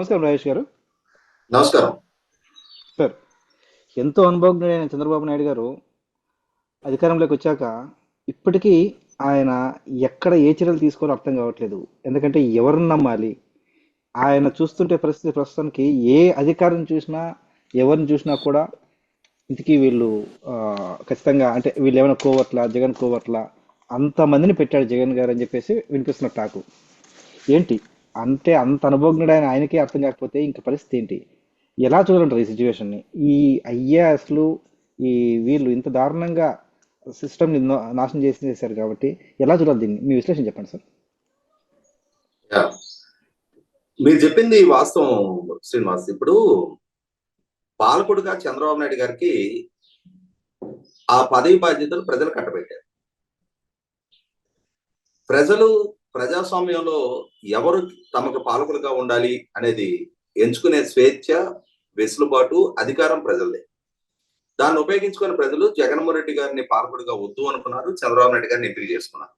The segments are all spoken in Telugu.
నమస్కారం రాజేష్ గారు. నమస్కారం. సార్ ఎంతో అనుభవజ్ఞుడైన చంద్రబాబు నాయుడు గారు అధికారంలోకి వచ్చాక ఇప్పటికీ ఆయన ఎక్కడ ఏ చర్యలు తీసుకోవాలో అర్థం కావట్లేదు. ఎందుకంటే ఎవరిని నమ్మాలి? ఆయన చూస్తుంటే పరిస్థితి ప్రస్తుతానికి ఏ అధికారిని చూసినా ఎవరిని చూసినా కూడా ఇంటికి వీళ్ళు ఖచ్చితంగా అంటే వీళ్ళు ఏమైనా కోవట్ల జగన్ కోవట్ల అంతమందిని పెట్టాడు జగన్ గారు అని చెప్పేసి వినిపిస్తున్న టాకు. ఏంటి? అంటే అంత అనుభవజ్ఞుడైన ఆయనకే అర్థం కాకపోతే ఇంకా పరిస్థితి ఏంటి? ఎలా చూడాలంటారు ఈ సిచ్యువేషన్ని ఈ ఐఏఎస్లు ఈ వీళ్ళు ఇంత దారుణంగా సిస్టమ్ని నాశనం చేసి చేశారు కాబట్టి ఎలా చూడాలి దీన్ని? మీ విశ్లేషణ చెప్పండి సార్. మీరు చెప్పింది వాస్తవం శ్రీనివాస్. ఇప్పుడు పాలకుడుగా చంద్రబాబు నాయుడు గారికి ఆ పదవి బాధ్యతలు ప్రజలు కట్టబెట్టారు. ప్రజలు ప్రజాస్వామ్యంలో ఎవరు తమకు పాలకులుగా ఉండాలి అనేది ఎంచుకునే స్వేచ్ఛ వెసులుబాటు అధికారం ప్రజలే దాన్ని ఉపయోగించుకునే ప్రజలు జగన్మోహన్ రెడ్డి గారిని పాలకుడిగా వద్దు అనుకున్నారు చంద్రబాబు నాయుడు గారిని ఎంపిక చేసుకున్నారు.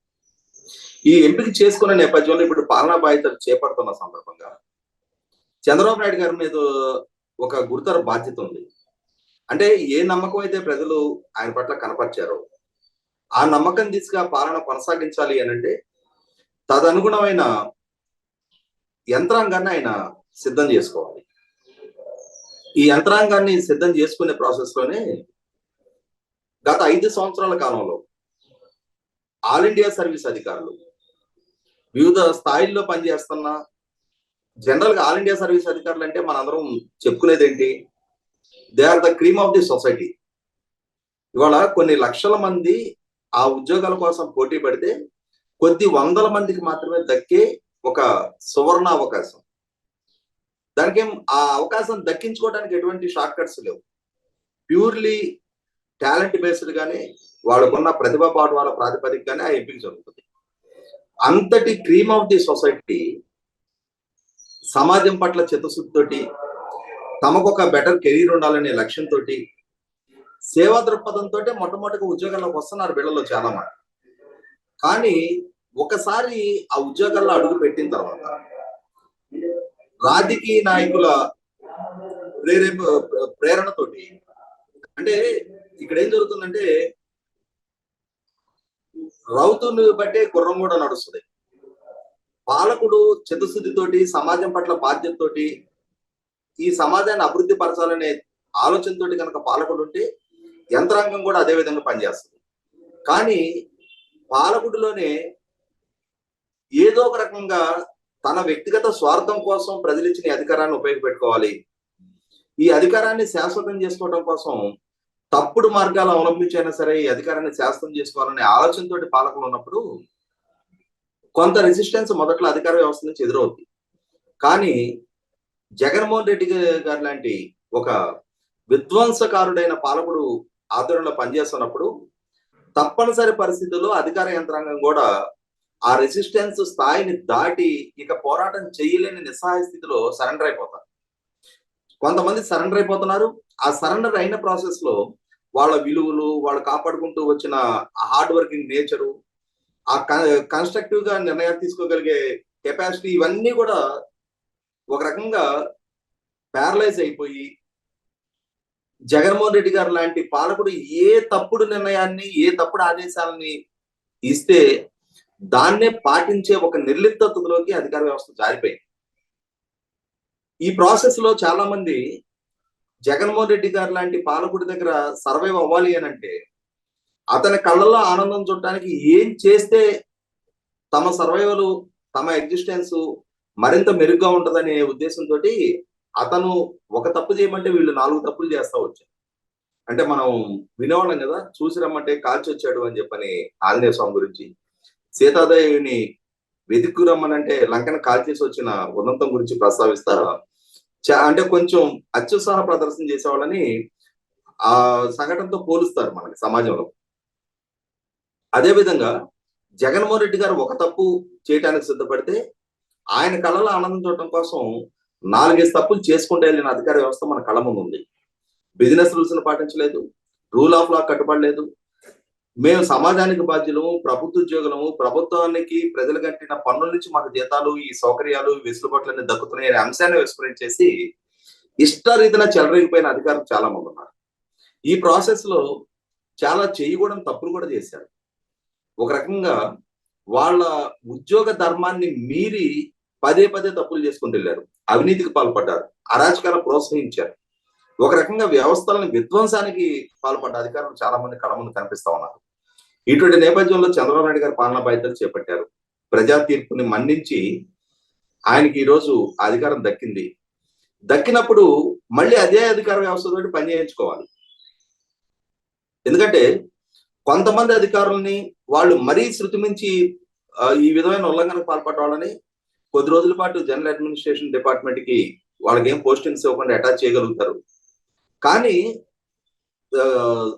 ఈ ఎంపిక చేసుకున్న నేపథ్యంలో ఇప్పుడు పాలనా బాధ్యతలు చేపడుతున్న సందర్భంగా చంద్రబాబు నాయుడు గారి మీద ఒక గురుతర బాధ్యత ఉంది. అంటే ఏ నమ్మకం అయితే ప్రజలు ఆయన పట్ల కనపరిచారో ఆ నమ్మకం దిశగా పాలన కొనసాగించాలి అని అంటే తదనుగుణమైన యంత్రాంగాన్ని ఆయన సిద్ధం చేసుకోవాలి. ఈ యంత్రాంగాన్ని సిద్ధం చేసుకునే ప్రాసెస్లోనే గత ఐదు సంవత్సరాల కాలంలో ఆల్ ఇండియా సర్వీస్ అధికారులు వివిధ స్థాయిల్లో పనిచేస్తున్న జనరల్గా ఆల్ ఇండియా సర్వీస్ అధికారులు అంటే మనందరం చెప్పుకునేది ఏంటి? They are the cream of the society. ఇవాళ కొన్ని లక్షల మంది ఆ ఉద్యోగాల కోసం పోటీ పడితే కొద్ది వందల మందికి మాత్రమే దక్కే ఒక సువర్ణ అవకాశం. దానికి ఆ అవకాశం దక్కించుకోవడానికి ఎటువంటి షార్ట్ కట్స్ లేవు. ప్యూర్లీ టాలెంట్ బేస్డ్ గానే వాళ్ళకున్న ప్రతిభా వాళ్ళ ప్రాతిపదికగానే ఆ ఎంపిక జరుగుతుంది. అంతటి క్రీమ్ ఆఫ్ ది సొసైటీ సమాజం పట్ల చిత్తశుద్ధితోటి తమకు ఒక బెటర్ కెరీర్ ఉండాలనే లక్ష్యంతో సేవా దృక్పథంతో మొట్టమొదటిగా ఉద్యోగాల్లోకి వస్తున్నారు వీళ్ళలో చాలా మంది కానీ ఒకసారి ఆ ఉద్యోగాల్లో అడుగు పెట్టిన తర్వాత రాజకీయ నాయకుల ప్రేరేప ప్రేరణతోటి అంటే ఇక్కడ ఏం జరుగుతుందంటే రౌతుని బట్టే గుర్రం కూడా నడుస్తుంది. పాలకుడు చిత్తశుద్ధితోటి సమాజం పట్ల బాధ్యతతోటి ఈ సమాజాన్ని అభివృద్ధి పరచాలనే ఆలోచనతోటి కనుక పాలకుడు ఉంటే యంత్రాంగం కూడా అదే విధంగా పనిచేస్తుంది. కానీ పాలకుడిలోనే ఏదో ఒక రకంగా తన వ్యక్తిగత స్వార్థం కోసం ప్రజలిచ్చిన అధికారాన్ని ఉపయోగపెట్టుకోవాలి. ఈ అధికారాన్ని శాశ్వతం చేసుకోవడం కోసం తప్పుడు మార్గాలు అవలంబించైనా సరే ఈ అధికారాన్ని శాశ్వతం చేసుకోవాలనే ఆలోచనతోటి పాలకులు ఉన్నప్పుడు కొంత రెసిస్టెన్స్ మొదట్లో అధికార వ్యవస్థ నుంచి ఎదురవుతుంది కానీ జగన్మోహన్ రెడ్డి గారు లాంటి ఒక విధ్వంసకారుడైన పాలకుడు ఆధ్వర్యంలో పనిచేస్తున్నప్పుడు తప్పనిసరి పరిస్థితుల్లో అధికార యంత్రాంగం కూడా ఆ రెసిస్టెన్స్ స్థాయిని దాటి ఇక పోరాటం చేయలేని నిస్సహాయ స్థితిలో సరెండర్ అయిపోతారు. కొంతమంది సరెండర్ అయిపోతున్నారు. ఆ సరెండర్ అయిన ప్రాసెస్లో వాళ్ళ విలువలు వాళ్ళు కాపాడుకుంటూ వచ్చిన హార్డ్ వర్కింగ్ నేచరు ఆ కన్స్ట్రక్టివ్గా నిర్ణయాలు తీసుకోగలిగే కెపాసిటీ ఇవన్నీ కూడా ఒక రకంగా ప్యారలైజ్ అయిపోయి జగన్మోహన్ రెడ్డి గారు లాంటి పాలకుడు ఏ తప్పుడు నిర్ణయాన్ని ఏ తప్పుడు ఆదేశాలని ఇస్తే దాన్నే పాటించే ఒక నిర్లిప్తతలోకి అధికార వ్యవస్థ జారిపోయింది. ఈ ప్రాసెస్లో చాలా మంది జగన్మోహన్ రెడ్డి గారు లాంటి పాలకుడి దగ్గర సర్వైవ్ అవ్వాలి అని అంటే అతని కళ్ళల్లో ఆనందం చూడటానికి ఏం చేస్తే తమ సర్వైవల్ తమ ఎగ్జిస్టెన్స్ మరింత మెరుగ్గా ఉంటదనే ఉద్దేశంతో అతను ఒక తప్పు చేయమంటే వీళ్ళు నాలుగు తప్పులు చేస్తా వచ్చారు. అంటే మనం వినేవాళ్ళం కదా చూసి రమ్మంటే కాల్చి వచ్చాడు అని చెప్పని ఆంజనేయ స్వామి గురించి. సీతాదేవిని వెతుక్కు రమ్మనంటే లంకను కాల్చేసి వచ్చిన ఉన్నతం గురించి ప్రస్తావిస్తారు? చా- అంటే కొంచెం అత్యుత్సాహ ప్రదర్శన చేసేవాళ్ళని ఆ సంఘటనతో పోలుస్తారు మనకి సమాజంలో. అదే విధంగా జగన్మోహన్ రెడ్డి గారు ఒక తప్పు చేయడానికి సిద్ధపడితే ఆయన కళలో ఆనందం చూడటం కోసం నాలుగైదు తప్పులు చేసుకుంటే వెళ్ళిన అధికార వ్యవస్థ మన కళ ముందు ఉంది. బిజినెస్ రూల్స్ను పాటించలేదు. రూల్ ఆఫ్ లా కట్టుబడలేదు. మేము సమాజానికి బాధ్యులము ప్రభుత్వ ఉద్యోగులము ప్రభుత్వానికి ప్రజలు కట్టిన పన్నుల నుంచి మాకు జీతాలు ఈ సౌకర్యాలు వెసులుబాట్లన్నీ దక్కుతున్నాయి అనే అంశాన్ని విస్మరణ చేసి ఇష్టరీతిన చెలరేగిపోయిన అధికారులు చాలా మంది ఉన్నారు. ఈ ప్రాసెస్లో చాలా చేయకూడడం తప్పులు కూడా చేశారు. ఒక రకంగా వాళ్ళ ఉద్యోగ ధర్మాన్ని మీరి పదే పదే తప్పులు చేసుకుంటూ వెళ్ళారు. అవినీతికి పాల్పడ్డారు. అరాచకాలు ప్రోత్సహించారు. ఒక రకంగా వ్యవస్థలను విధ్వంసానికి పాల్పడ్డ అధికారులు చాలా మంది కళ ముందు కనిపిస్తా ఉన్నారు. ఇటువంటి నేపథ్యంలో చంద్రబాబు నాయుడు గారు పాలనా బాధ్యతలు చేపట్టారు. ప్రజా తీర్పుని మన్నించి ఆయనకి ఈ రోజు అధికారం దక్కింది. దక్కినప్పుడు మళ్ళీ అదే అధికార వ్యవస్థతో పని చేయించుకోవాలి. ఎందుకంటే కొంతమంది అధికారుల్ని వాళ్ళు మరీ శృతి మించి ఈ విధమైన ఉల్లంఘనకు పాల్పడ్డ వాళ్ళని కొద్ది రోజుల పాటు జనరల్ అడ్మినిస్ట్రేషన్ డిపార్ట్మెంట్కి వాళ్ళకి ఏం పోస్టింగ్స్ ఇవ్వకుండా అటాచ్ చేయగలుగుతారు. కానీ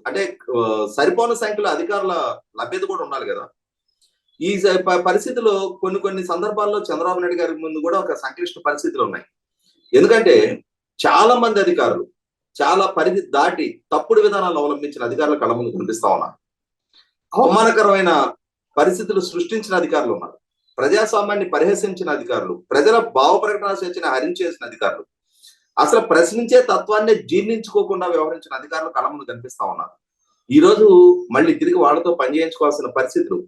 అంటే సరిపోని సంఖ్యలో అధికారుల లభ్యత కూడా ఉండాలి కదా. ఈ పరిస్థితిలో కొన్ని కొన్ని సందర్భాల్లో చంద్రబాబు నాయుడు గారి ముందు కూడా ఒక సంక్లిష్ట పరిస్థితులు ఉన్నాయి. ఎందుకంటే చాలా మంది అధికారులు చాలా పరిధి దాటి తప్పుడు విధానాలు అవలంబించిన అధికారులు కళ్ళ ముందు కనిపిస్తా ఉన్నారు. అవమానకరమైన పరిస్థితులు సృష్టించిన అధికారులు ఉన్నారు. ప్రజాస్వామ్యాన్ని పరిహసించిన అధికారులు ప్రజల భావ ప్రకటన స్వేచ్ఛని హరించేసిన అధికారులు అసలు ప్రశ్నించే తత్వాన్ని జీర్ణించుకోకుండా వ్యవహరించిన అధికారులు కళ్ళ ముందు కనిపిస్తా ఉన్నారు. ఈ రోజు మళ్ళీ తిరిగి వాళ్ళతో పనిచేయించుకోవాల్సిన పరిస్థితులు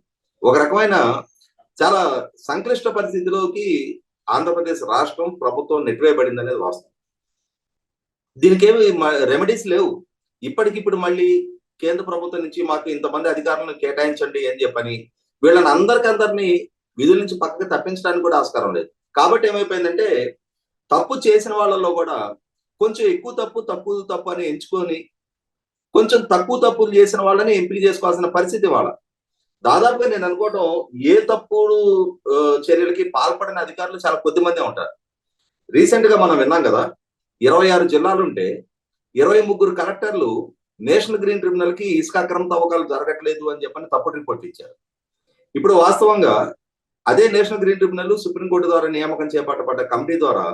ఒక రకమైన చాలా సంక్లిష్ట పరిస్థితిలోకి ఆంధ్రప్రదేశ్ రాష్ట్రం ప్రభుత్వం నెట్టివేయబడింది అనేది వాస్తవం. దీనికేమి రెమెడీస్ లేవు. ఇప్పటికిప్పుడు మళ్ళీ కేంద్ర ప్రభుత్వం నుంచి మాకు ఇంతమంది అధికారులను కేటాయించండి అని చెప్పని వీళ్ళని అందరికందరినీ విధుల నుంచి పక్కకి తప్పించడానికి కూడా ఆస్కారం లేదు. కాబట్టి ఏమైపోయిందంటే తప్పు చేసిన వాళ్ళలో కూడా కొంచెం ఎక్కువ తప్పు తక్కువ తప్పు అని ఎంచుకొని కొంచెం తక్కువ తప్పులు చేసిన వాళ్ళని ఎంపిక చేసుకోవాల్సిన పరిస్థితి వాళ్ళ. దాదాపుగా నేను అనుకోవటం ఏ తప్పుడు చర్యలకి పాల్పడిన అధికారులు చాలా కొద్ది మందే ఉంటారు. రీసెంట్గా మనం విన్నాం కదా ఇరవై ఆరు జిల్లాలుంటే ఇరవై ముగ్గురు కలెక్టర్లు నేషనల్ గ్రీన్ ట్రిబ్యునల్కి ఇసుక అక్రమ తవ్వకాలు జరగట్లేదు అని చెప్పని తప్పుడు రిపోర్ట్ ఇచ్చారు. ఇప్పుడు వాస్తవంగా అదే నేషనల్ గ్రీన్ ట్రిబ్యునల్ సుప్రీంకోర్టు ద్వారా నియామకం చేపట్టబడ్డ కమిటీ ద్వారా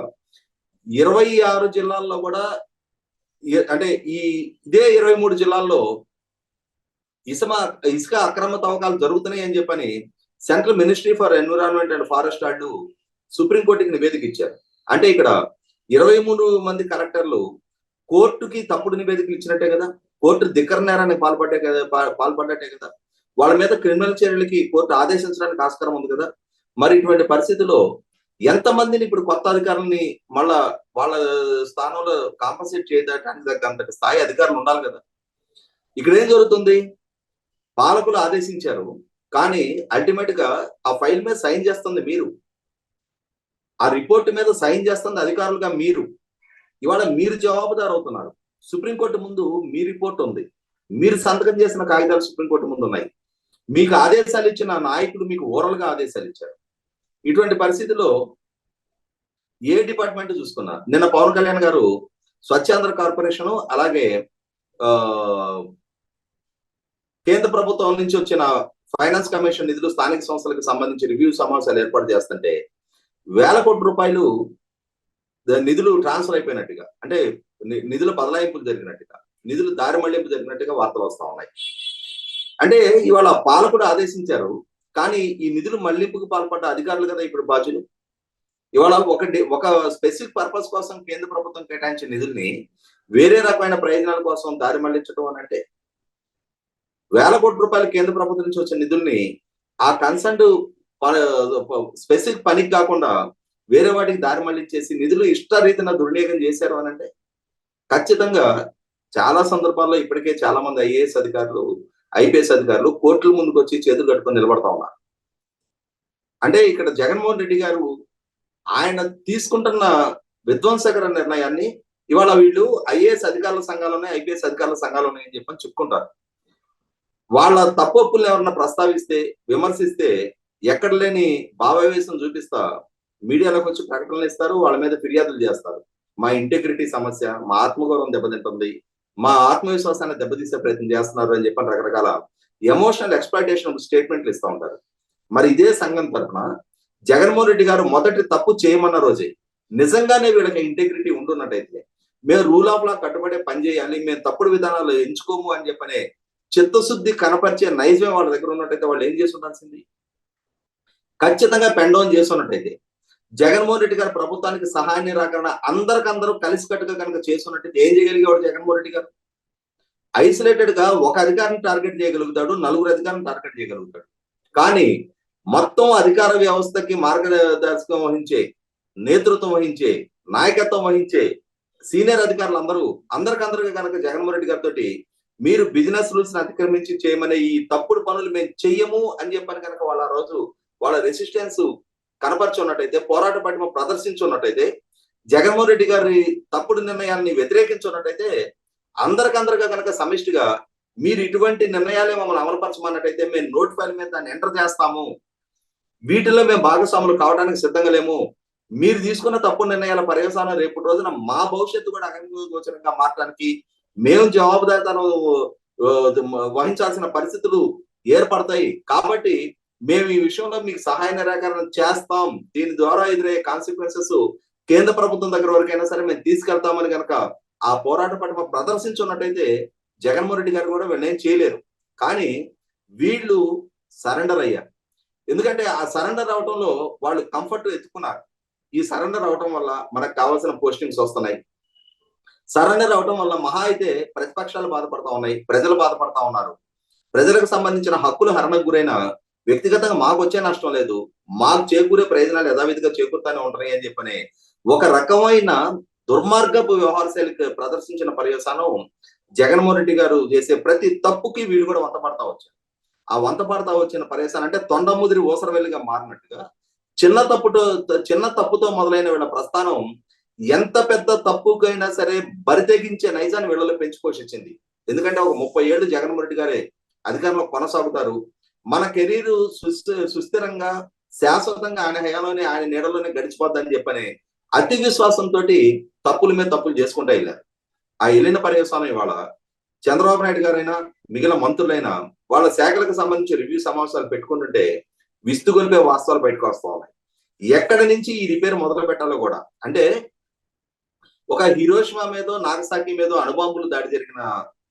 ఇరవై ఆరు జిల్లాల్లో కూడా అంటే ఈ ఇదే ఇరవై మూడు జిల్లాల్లో ఇసుమ ఇసుక అక్రమ తవ్వకాలు జరుగుతున్నాయి అని చెప్పని central ministry for environment and forest వాళ్ళు సుప్రీంకోర్టుకి నివేదిక ఇచ్చారు అంటే ఇక్కడ ఇరవై మూడు మంది కలెక్టర్లు కోర్టుకి తప్పుడు నివేదికలు ఇచ్చినట్టే కదా కోర్టు ధిక్కర నేరానికి పాల్పడ్డే కదా పాల్పడ్డట్టే కదా. వాళ్ళ మీద క్రిమినల్ చర్యలకి కోర్టు ఆదేశించడానికి ఆస్కారం ఉంది కదా. మరి ఇటువంటి పరిస్థితిలో ఎంతమందిని ఇప్పుడు కొత్త అధికారులని మళ్ళా వాళ్ళ స్థానంలో కాంపన్సేట్ చేయడానికి దగ్గర అంతటి స్థాయి అధికారులు ఉండాలి కదా. ఇక్కడ ఏం జరుగుతుంది? పాలకులు ఆదేశించారు. కానీ అల్టిమేట్గా ఆ ఫైల్ మీద సైన్ చేస్తుంది మీరు. ఆ రిపోర్ట్ మీద సైన్ చేస్తుంది అధికారులుగా మీరు. ఇవాళ మీరు జవాబుదారు అవుతున్నారు. సుప్రీంకోర్టు ముందు మీ రిపోర్ట్ ఉంది. మీరు సంతకం చేసిన కాగితాలు సుప్రీంకోర్టు ముందు ఉన్నాయి. మీకు ఆదేశాలు ఇచ్చిన నాయకులు మీకు ఓరల్గా ఆదేశాలు ఇచ్చారు. ఇటువంటి పరిస్థితిలో ఏ డిపార్ట్మెంట్ చూసుకున్నా నిన్న పవన్ కళ్యాణ్ గారు స్వచ్ఛాంధ్ర కార్పొరేషన్ అలాగే ఆ కేంద్ర ప్రభుత్వం నుంచి వచ్చిన ఫైనాన్స్ కమిషన్ నిధులు స్థానిక సంస్థలకు సంబంధించి రివ్యూ సమావేశాలు ఏర్పాటు చేస్తుంటే వేల కోట్ల రూపాయలు నిధులు ట్రాన్స్ఫర్ అయిపోయినట్టుగా అంటే నిధుల బదలాయింపులు జరిగినట్టుగా నిధులు దారి మళ్ళింపు జరిగినట్టుగా వార్తలు వస్తా ఉన్నాయి. అంటే ఇవాళ పాలకుడు ఆదేశించారు కానీ ఈ నిధులు మళ్ళింపుకు పాల్పడ్డ అధికారులు కదా ఇప్పుడు బాధ్యులు? ఇవాళ ఒక ఒక స్పెసిఫిక్ పర్పస్ కోసం కేంద్ర ప్రభుత్వం కేటాయించిన నిధుల్ని వేరే రకమైన ప్రయోజనాల కోసం దారి మళ్ళించడం అని అంటే వేల కోట్ల రూపాయలు కేంద్ర ప్రభుత్వం నుంచి వచ్చిన నిధుల్ని ఆ కన్సర్న్ స్పెసిఫిక్ పనికి కాకుండా వేరే వాటికి దారి మళ్ళించేసి నిధులు ఇష్టరీతిన దుర్వినియోగం చేశారు అని అంటే ఖచ్చితంగా చాలా సందర్భాల్లో ఇప్పటికే చాలా మంది ఐఏఎస్ అధికారులు ఐపీఎస్ అధికారులు కోర్టుల ముందుకు వచ్చి చేతులు కట్టుకొని నిలబడతా ఉన్నారు. అంటే ఇక్కడ జగన్మోహన్ రెడ్డి గారు ఆయన తీసుకుంటున్న విధ్వంసకర నిర్ణయాన్ని ఇవాళ వీళ్ళు ఐఏఎస్ అధికారుల సంఘాలు ఉన్నాయి ఐపీఎస్ అధికారుల సంఘాలు అని చెప్పని చెప్పుకుంటారు. వాళ్ళ తప్పొప్పులు ఎవరన్నా ప్రస్తావిస్తే విమర్శిస్తే ఎక్కడ లేని భావావేశం చూపిస్తా మీడియాలోకి వచ్చి ప్రకటనలు ఇస్తారు వాళ్ళ మీద ఫిర్యాదులు చేస్తారు. మా ఇంటెగ్రిటీ సమస్య మా ఆత్మగౌరవం దెబ్బతింటుంది మా ఆత్మవిశ్వాసాన్ని దెబ్బతీసే ప్రయత్నం చేస్తున్నారు అని చెప్పని రకరకాల ఎమోషనల్ ఎక్స్ప్లైటేషన్ స్టేట్మెంట్లు ఇస్తూ ఉంటారు. మరి ఇదే సంఘం తరఫున జగన్మోహన్ రెడ్డి గారు మొదటి తప్పు చేయమన్న రోజే నిజంగానే వీళ్ళకి ఇంటెగ్రిటీ ఉండున్నట్టయితే మేము రూల్ ఆఫ్ లా కట్టుబడే పని చేయాలి మేము తప్పుడు విధానాలు ఎంచుకోము అని చెప్పనే చిత్తశుద్ధి కనపరిచే నైజమే వాళ్ళ దగ్గర ఉన్నట్టయితే వాళ్ళు ఏం చేసి ఉండాల్సింది ఖచ్చితంగా పెండౌన్ చేసి ఉన్నట్టయితే జగన్మోహన్ రెడ్డి గారి ప్రభుత్వానికి సహాయ నిరాకరణ అందరికందరూ కలిసికట్టుగా కనుక చేస్తున్నట్టయితే ఏం చేయగలిగేవాడు జగన్మోహన్ రెడ్డి గారు? ఐసోలేటెడ్గా ఒక అధికారిని టార్గెట్ చేయగలుగుతాడు నలుగురు అధికారిని టార్గెట్ చేయగలుగుతాడు. కానీ మొత్తం అధికార వ్యవస్థకి మార్గదర్శకం వహించే నేతృత్వం వహించే నాయకత్వం వహించే సీనియర్ అధికారులు అందరూ అందరికందరికీ కనుక జగన్మోహన్ రెడ్డి గారితో మీరు బిజినెస్ రూల్స్ అతిక్రమించి చేయమనే ఈ తప్పుడు పనులు మేము చెయ్యము అని చెప్పని కనుక వాళ్ళ రోజు వాళ్ళ రెసిస్టెన్స్ కనపరచున్నట్టయితే పోరాట పటిమ ప్రదర్శించున్నట్టయితే జగన్మోహన్ రెడ్డి గారి తప్పుడు నిర్ణయాన్ని వ్యతిరేకించున్నట్టయితే అందరికందరిగా కనుక సమిష్టిగా మీరు ఇటువంటి నిర్ణయాలే మమ్మల్ని అమలుపరచమన్నట్టయితే మేము నోటి ఫైల్ మీద దాన్ని ఎంటర్ చేస్తాము. వీటిలో మేము భాగస్వాములు కావడానికి సిద్ధంగా లేము. మీరు తీసుకున్న తప్పు నిర్ణయాల పర్యవసానం రేపు రోజున మా భవిష్యత్తు కూడా అగమ్యగోచరంగా మారడానికి మేము జవాబుదారితనం వహించాల్సిన పరిస్థితులు ఏర్పడతాయి. కాబట్టి మేము ఈ విషయంలో మీకు సహాయ నిరాకరణ చేస్తాం. దీని ద్వారా ఎదురయ్యే కాన్సిక్వెన్సెస్ కేంద్ర ప్రభుత్వం దగ్గర వరకైనా సరే మేము తీసుకెళ్తామని కనుక ఆ పోరాట పట్ల ప్రదర్శించున్నట్టయితే జగన్మోహన్ రెడ్డి గారు కూడా వీళ్ళు చేయలేరు. కానీ వీళ్ళు సరెండర్ అయ్యారు. ఎందుకంటే ఆ సరెండర్ అవటంలో వాళ్ళు కంఫర్ట్ ఎత్తుకున్నారు. ఈ సరెండర్ అవటం వల్ల మనకు కావాల్సిన పోస్టింగ్స్ వస్తున్నాయి. సరెండర్ అవటం వల్ల మహా అయితే ప్రతిపక్షాలు బాధపడతా ఉన్నాయి. ప్రజలు బాధపడతా ఉన్నారు. ప్రజలకు సంబంధించిన హక్కులు హరణకు గురైన వ్యక్తిగతంగా మాకు వచ్చే నష్టం లేదు. మాకు చేకూరే ప్రయోజనాలు యథావిధిగా చేకూరుతానే ఉంటాయి అని చెప్పని ఒక రకమైన దుర్మార్గపు వ్యవహార శైలికి ప్రదర్శించిన పర్యవసానం జగన్మోహన్ రెడ్డి గారు చేసే ప్రతి తప్పుకి వీళ్ళు కూడా వంత పడతా వచ్చారు ఆ వంత పడతా వచ్చిన పర్యవసానం అంటే తొండముదిరి ఓసరవెల్లిగా మారినట్టుగా చిన్న తప్పుతో చిన్న తప్పుతో మొదలైన వీళ్ళ ప్రస్థానం ఎంత పెద్ద తప్పుకైనా సరే బరితెగించే నైజాన్ని వీళ్ళలో పెంచి వచ్చింది ఎందుకంటే ఒక ముప్పై ఏళ్ళు జగన్మోహన్ రెడ్డి గారే అధికారంలో కొనసాగుతారు. మన కెరీర్ సుస్థిరంగా శాశ్వతంగా ఆయన హయాలోనే ఆయన నీడలోనే గడిచిపోద్దని చెప్పని అతి విశ్వాసంతో తప్పుల మీద తప్పులు చేసుకుంటా వెళ్ళారు. ఆ వెళ్ళిన పర్యవసానం ఇవాళ చంద్రబాబు నాయుడు గారైనా మిగిలిన మంత్రులైనా వాళ్ళ శాఖలకు సంబంధించి రివ్యూ సమావేశాలు పెట్టుకుంటుంటే విస్తుగొలిపే వాస్తవాలు బయటకు వస్తా ఉన్నాయి. ఎక్కడి నుంచి ఈ రిపేర్ మొదలు పెట్టాలో కూడా అంటే ఒక హిరోషిమా మీదో నాగసాకి మీదో అణుబాంబులు దాడి జరిగిన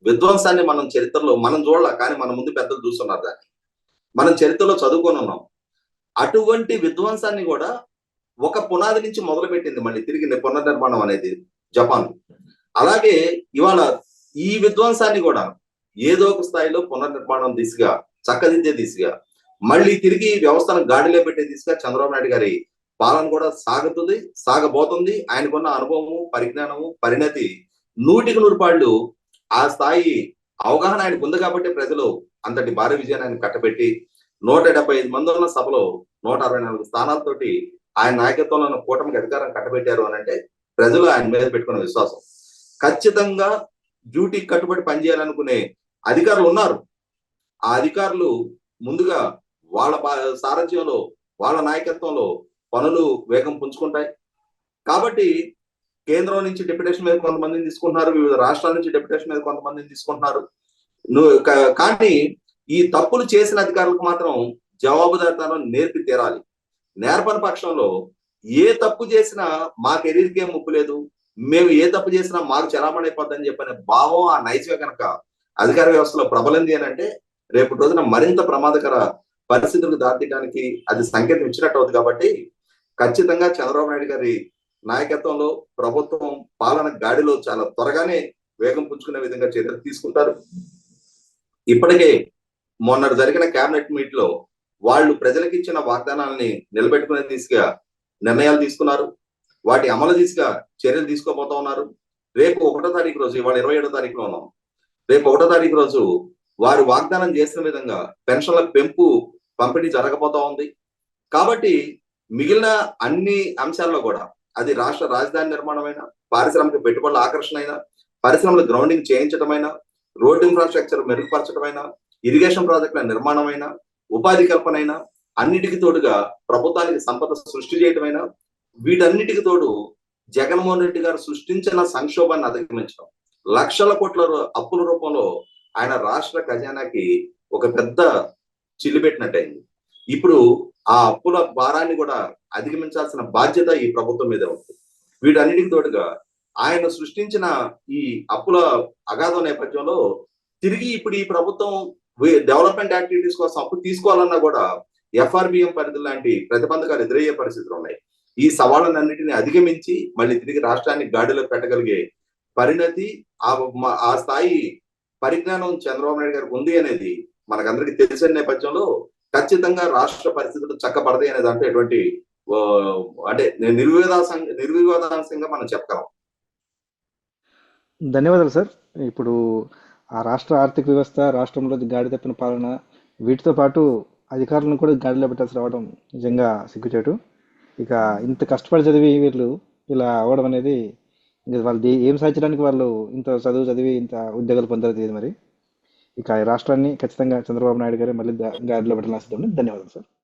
విధ్వంసాన్ని మనం చరిత్రలో మనం చూడాల కానీ మన ముందు పెద్దలు చూస్తున్నారు దాన్ని. మనం చరిత్రలో చదువుకొని ఉన్నాం. అటువంటి విధ్వంసాన్ని కూడా ఒక పునాది నుంచి మొదలు పెట్టింది మళ్ళీ తిరిగి పునర్నిర్మాణం అనేది జపాన్. అలాగే ఇవాళ ఈ విధ్వంసాన్ని కూడా ఏదో ఒక స్థాయిలో పునర్నిర్మాణం దిశగా చక్కదిద్దే దిశగా మళ్ళీ తిరిగి వ్యవస్థను గాడిలో పెట్టే దిశగా చంద్రబాబు నాయుడు గారి పాలన కూడా సాగుతుంది సాగబోతుంది. ఆయనకున్న అనుభవము పరిజ్ఞానము పరిణతి నూటికి నూరు పాళ్ళు ఆ స్థాయి అవగాహన ఆయనకు ఉంది కాబట్టి ప్రజలు అంతటి భారీ విజయాన్ని ఆయన కట్టబెట్టి నూట డెబ్బై ఐదు మంది ఉన్న సభలో నూట అరవై నాలుగు స్థానాలతోటి ఆయన నాయకత్వంలో ఉన్న కూటమికి అధికారం కట్టబెట్టారు అని అంటే ప్రజలు ఆయన మీద పెట్టుకున్న విశ్వాసం. ఖచ్చితంగా డ్యూటీ కట్టుబడి పనిచేయాలనుకునే అధికారులు ఉన్నారు. ఆ అధికారులు ముందుగా వాళ్ళ సారథ్యంలో వాళ్ళ నాయకత్వంలో పనులు వేగం పుంజుకుంటాయి. కాబట్టి కేంద్రం నుంచి డెప్యుటేషన్ మీద కొంతమందిని తీసుకుంటున్నారు వివిధ రాష్ట్రాల నుంచి డెప్యుటేషన్ మీద కొంతమందిని తీసుకుంటున్నారు. నువ్వు కానీ ఈ తప్పులు చేసిన అధికారులకు మాత్రం జవాబుదారితనం నేర్పి తీరాలి. నేర్పని పక్షంలో ఏ తప్పు చేసినా మా కెరీర్కే ముప్పు లేదు. మేము ఏ తప్పు చేసినా మాకు చలామణి అయిపోద్దని చెప్పనే భావం ఆ నైజమే కనుక అధికార వ్యవస్థలో ప్రబలింది అని అంటే రేపు రోజున మరింత ప్రమాదకర పరిస్థితులకు దాటడానికి అది సంకేతం ఇచ్చినట్టు అవుతుంది కాబట్టి ఖచ్చితంగా చంద్రబాబు నాయుడు గారి నాయకత్వంలో ప్రభుత్వం పాలన గాడిలో చాలా త్వరగానే వేగం పుంజుకునే విధంగా చర్యలు తీసుకుంటారు. ఇప్పటికే మొన్న జరిగిన కేబినెట్ మీట్లో వాళ్ళు ప్రజలకు ఇచ్చిన వాగ్దానాలని నిలబెట్టుకునే దిశగా నిర్ణయాలు తీసుకున్నారు. వాటి అమలు దిశగా చర్యలు తీసుకోబోతా ఉన్నారు. రేపు ఒకటో తారీఖు రోజు ఇవాళ ఇరవై ఏడో తారీఖులో ఉన్నాం. రేపు ఒకటో తారీఖు రోజు వారు వాగ్దానం చేసిన విధంగా పెన్షన్ల పెంపు పంపిణీ జరగబోతా ఉంది. కాబట్టి మిగిలిన అన్ని అంశాల్లో కూడా అది రాష్ట్ర రాజధాని నిర్మాణమైనా పారిశ్రామిక పెట్టుబడుల ఆకర్షణ అయినా పరిశ్రమల గ్రౌండింగ్ చేయించడమైనా రోడ్ ఇన్ఫ్రాస్ట్రక్చర్ మెరుగుపరచడమైనా ఇరిగేషన్ ప్రాజెక్టుల నిర్మాణమైనా ఉపాధి కల్పనైనా అన్నిటికి తోడుగా ప్రభుత్వానికి సంపద సృష్టి చేయడమైనా వీటన్నిటికి తోడు జగన్మోహన్ రెడ్డి గారు సృష్టించిన సంక్షోభాన్ని అధిగమించడం. లక్షల కోట్ల అప్పుల రూపంలో ఆయన రాష్ట్ర ఖజానాకి ఒక పెద్ద చిల్లిపెట్టినట్టయింది ఇప్పుడు ఆ అప్పుల భారాన్ని కూడా అధిగమించాల్సిన బాధ్యత ఈ ప్రభుత్వం మీద ఉంది. వీటన్నిటికి తోడుగా ఆయన సృష్టించిన ఈ అప్పుల అగాధం నేపథ్యంలో తిరిగి ఇప్పుడు ఈ ప్రభుత్వం డెవలప్మెంట్ యాక్టివిటీస్ కోసం అప్పు తీసుకోవాలన్నా కూడా ఎఫ్ఆర్బిఎం పరిధి లాంటి ప్రతిబంధకాలు ఎదురయ్యే పరిస్థితులు ఉన్నాయి. ఈ సవాళ్ళనన్నిటిని అధిగమించి మళ్ళీ తిరిగి రాష్ట్రాన్ని గాడిలో పెట్టగలిగే పరిణతి ఆ ఆ స్థాయి పరిజ్ఞానం చంద్రబాబు నాయుడు గారికి ఉంది అనేది మనకందరికీ తెలిసిన నేపథ్యంలో ఖచ్చితంగా రాష్ట్ర పరిస్థితులు చక్కబడతాయి అనే దాంట్లో ఎటువంటి అంటే నిర్వివాదాసం నిర్వివాదాంశంగా మనం చెప్పగలం. ధన్యవాదాలు సార్. ఇప్పుడు ఆ రాష్ట్ర ఆర్థిక వ్యవస్థ రాష్ట్రంలో గాడి తప్పిన పాలన వీటితో పాటు అధికారులను కూడా గాడిలో పెట్టాల్సి రావడం నిజంగా సిగ్గుచేటు. ఇక ఇంత కష్టపడి చదివి వీళ్ళు ఇలా అవ్వడం అనేది ఇంకా వాళ్ళు ఏం సాధించడానికి వాళ్ళు ఇంత చదువు చదివి ఇంత ఉద్యోగాలు పొందారు తెలియదు మరి. ఇక రాష్ట్రాన్ని ఖచ్చితంగా చంద్రబాబు నాయుడు గారు మళ్ళీ గాడిలో పెట్టాల్సి ధన్యవాదాలు సార్.